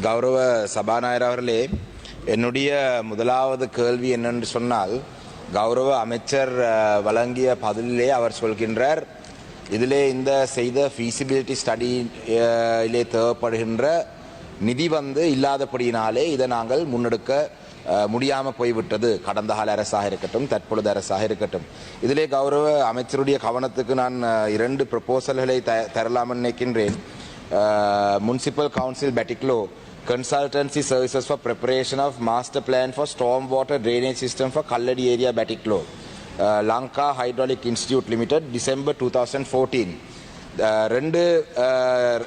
கௌரவ சபாநாயகர் அவர்களே என்னுடைய முதலாவது கேள்வி என்னென்று சொன்னால் கௌரவ அமைச்சர் வழங்கிய பதிலிலே அவர் சொல்கின்றார் இதிலே இந்த செய்த ஃபீசிபிலிட்டி ஸ்டடியிலே தேவைப்படுகின்ற நிதி வந்து இல்லாதபடியினாலே இதை நாங்கள் முன்னெடுக்க முடியாமல் போய்விட்டது. கடந்த கால அரசாக இருக்கட்டும் தற்பொழுது அரசாக இருக்கட்டும். இதிலே கௌரவ அமைச்சருடைய கவனத்துக்கு நான் இரண்டு ப்ரொபோசல்களை த தரலாம்னு நினைக்கின்றேன். Municipal Council Batiklo consultancy services for preparation of master plan for stormwater drainage system for Kalladi area Batiklo. Uh, Lanka Hydraulic Institute Limited, December 2014. ரெண்டு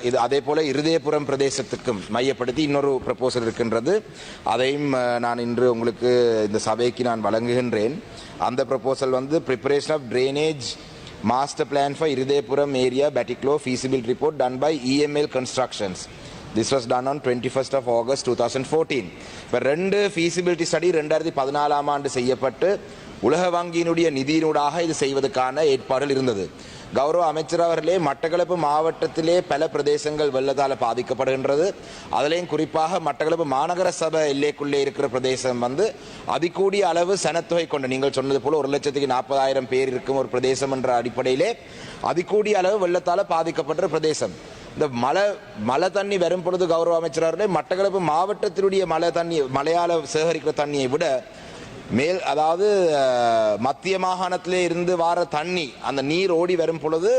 இது அதே போல இருதயபுரம் பிரதேசத்துக்கும் மையப்படுத்தி இன்னொரு ப்ரப்போசல் இருக்கின்றது அதையும் நான் இன்று உங்களுக்கு இந்த சபைக்கு நான் வழங்குகின்றேன் அந்த ப்ரப்போசல் வந்து preparation of drainage master plan for Iruthayapuram area Batticaloa feasible report done by EML constructions this was done on twenty first of August two thousand fourteen இப்போ ரெண்டு ஃபீசிபிலிட்டி ஸ்டடி ரெண்டாயிரத்தி பதினாலாம் ஆண்டு செய்யப்பட்டு உலக வங்கியினுடைய நிதியினூடாக இது செய்வதற்கான ஏற்பாடுகள் இருந்தது. கௌரவ அமைச்சர் அவர்களே மட்டக்களப்பு மாவட்டத்திலே பல பிரதேசங்கள் வெள்ளத்தால் பாதிக்கப்படுகின்றது. அதிலேயும் குறிப்பாக மட்டக்களப்பு மாநகர சபை எல்லைக்குள்ளே இருக்கிற பிரதேசம் வந்து அதிகூடிய அளவு சனத்தொகை கொண்ட நீங்கள் சொன்னது போல ஒரு லட்சத்துக்கு நாற்பதாயிரம் பேர் இருக்கும் ஒரு பிரதேசம் என்ற அடிப்படையிலே அதிகூடிய அளவு வெள்ளத்தால் பாதிக்கப்பட்ட பிரதேசம். இந்த மழை மழை தண்ணி வரும் பொழுது கௌரவ அமைச்சர் அவர்களே மட்டக்களப்பு மாவட்டத்தினுடைய மழை தண்ணி மழையால சேகரிக்கிற தண்ணியை விட மேல் அதாவது மத்திய மாகாணத்திலே இருந்து வார தண்ணி அந்த நீர் ஓடி வரும் பொழுது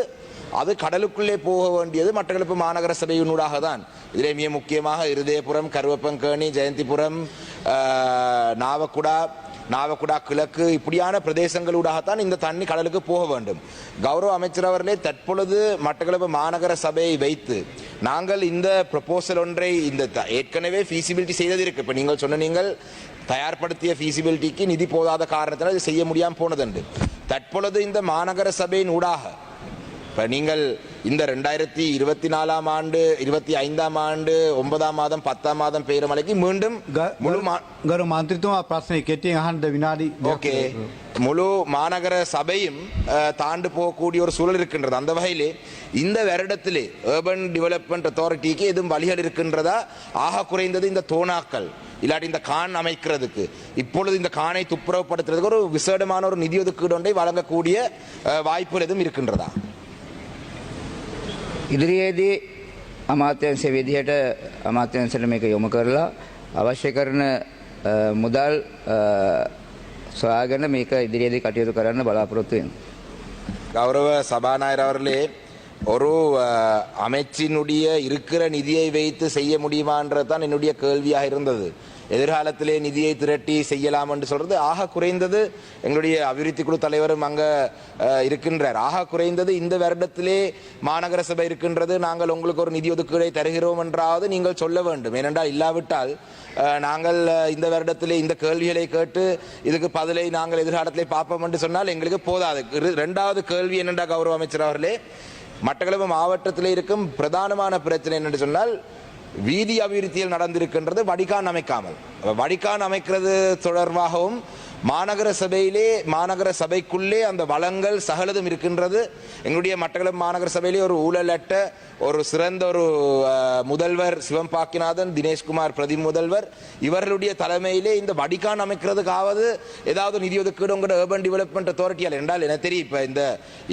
அது கடலுக்குள்ளே போக வேண்டியது மட்டக்களப்பு மாநகர சபையினூடாக தான். இதிலே மிக முக்கியமாக இருதயபுரம் கருவப்பங்கேணி ஜெயந்திபுரம் நாவக்குடா நாவக்குடா கிழக்கு இப்படியான பிரதேசங்களூடாகத்தான் இந்த தண்ணி கடலுக்கு போக வேண்டும். கௌரவ அமைச்சர் அவர்களே தற்பொழுது மட்டக்களப்பு மாநகர சபையை வைத்து நாங்கள் இந்த ப்ரப்போசல் ஒன்றை இந்த த- ஏற்கனவே ஃபீசிபிலிட்டி செய்தது இருக்கு. இப்போ நீங்கள் சொன்ன நீங்கள் தயார்படுத்திய ஃபீசிபிலிட்டிக்கு நிதி போதாத காரணத்தினால் இது செய்ய முடியாமல் போனதுண்டு. தற்பொழுது இந்த மாநகர சபையின் ஊடாக இப்போ நீங்கள் இந்த ரெண்டாயிரத்தி இருபத்தி நாலாம் ஆண்டு இருபத்தி ஐந்தாம் ஆண்டு ஒன்பதாம் மாதம் பத்தாம் மாதம் பெய்கிற மழைக்கு மீண்டும் முழு மா ගරු මන්ත්‍රතුමා ප්‍රශ්නය කෙටියෙන් අහන්ඩ විනාඩි ஓகே முழு மாநகர சபையும் அஹ், தாண்டு போகக்கூடிய ஒரு சூழல் இருக்கின்றது அந்த வகையிலே இந்த வருடத்திலே urban டெவலப்மெண்ட் அத்தாரிட்டிக்கு எதுவும் வழிகள் இருக்கின்றதா ஆக குறைந்தது இந்த தோணாக்கள் இல்லாட்டி இந்த கான் அமைக்கிறதுக்கு இப்பொழுது இந்த கானை துப்புரவுப்படுத்துறதுக்கு ஒரு விசேடமான ஒரு நிதி ஒதுக்கீடு ஒன்றை வழங்கக்கூடிய அஹ், வாய்ப்புகள் எதுவும் இருக்கின்றதா ඉදිරියේදී අමාත්‍යංශ විදිහට අමාත්‍යංශට මේක යොමු කරලා අවශ්‍ය කරන අ, මුදල් අ, සොයාගෙන මේක ඉදිරියේදී කටයුතු කරන්න බලාපොරොත්තු වෙනවා. கௌரவ சபாநாயகர் அவர்களே ஒரு அஹ், அமைச்சினுடைய இருக்கிற நிதியை வைத்து செய்ய முடியுமான்றது தான் என்னுடைய கேள்வியாக இருந்தது எதிர்காலத்திலே நிதியை திரட்டி செய்யலாம் என்று சொல்றது ஆக குறைந்தது எங்களுடைய அபிவிருத்தி குழு தலைவரும் அங்க இருக்கின்றார். ஆக குறைந்தது இந்த வருடத்திலே மாநகர சபை இருக்கின்றது. நாங்கள் உங்களுக்கு ஒரு நிதி ஒதுக்கீடை தருகிறோம் என்றாவது நீங்கள் சொல்ல வேண்டும். ஏனென்றால் இல்லாவிட்டால் நாங்கள் இந்த வருடத்திலே இந்த கேள்விகளை கேட்டு இதுக்கு பதிலை நாங்கள் எதிர்காலத்திலே பார்ப்போம் என்று சொன்னால் எங்களுக்கு போதாது. ரெண்டாவது இரண்டாவது கேள்வி என்னென்றா கௌரவ அமைச்சர் அவர்களே? மட்டக்களப்பு மாவட்டத்தில் இருக்கும் பிரதானமான பிரச்சனை என்னென்று சொன்னால் வீதி அபிவிருத்தியில் நடந்திருக்கின்றது வடிகான் அமைக்காமல். வடிகான் அமைக்கிறது தொடர்பாகவும் மாநகர சபையிலே மாநகர சபைக்குள்ளே அந்த வளங்கள் சகலதும் இருக்கின்றது. எங்களுடைய மட்டக்களப்பு மாநகர சபையிலே ஒரு ஊழலட்ட ஒரு சிறந்த ஒரு முதல்வர் சிவம் பாக்கிநாதன் தினேஷ்குமார் பிரதி முதல்வர் இவர்களுடைய தலைமையிலே இந்த வடிகான் அமைக்கிறதுக்காவது ஏதாவது நிதி ஒதுக்கீடு உங்களோட urban டெவலப்மெண்ட் அத்தாரிட்டியால் என்றால் என்ன தெரியும். இப்போ இந்த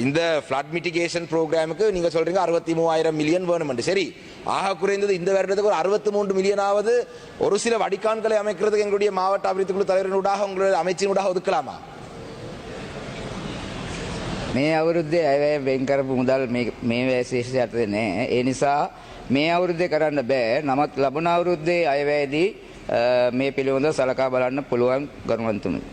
இந்த ஃப்ளட் மிட்டிகேஷன் ப்ரோக்ராமுக்கு நீங்கள் சொல்கிறீங்க அறுபத்தி மூவாயிரம் மில்லியன் வேணும் சரி ஆக குறைந்தது இந்த வருடத்துக்கு ஒரு அறுபத்தி மூன்று மில்லியனாவது ஒரு சில வடிகான்களை அமைக்கிறதுக்கு எங்களுடைய மாவட்ட அபிவிருத்தி குழு தலைவரினூடாக உங்களுடைய ආරක්ෂාවන්සින් උඩ හොදකලාමා මේ අවුරුද්දේ අයවැය වෙන් කරපු මුදල් මේ වැශේෂ යටතේ නෑ. ඒ නිසා මේ අවුරුද්දේ කරන්න බෑ. නමුත් ලබන අවුරුද්දේ අයවැයදී මේ පිළිබඳව සලකා බලන්න පුළුවන් ගරුවන්තුමනි.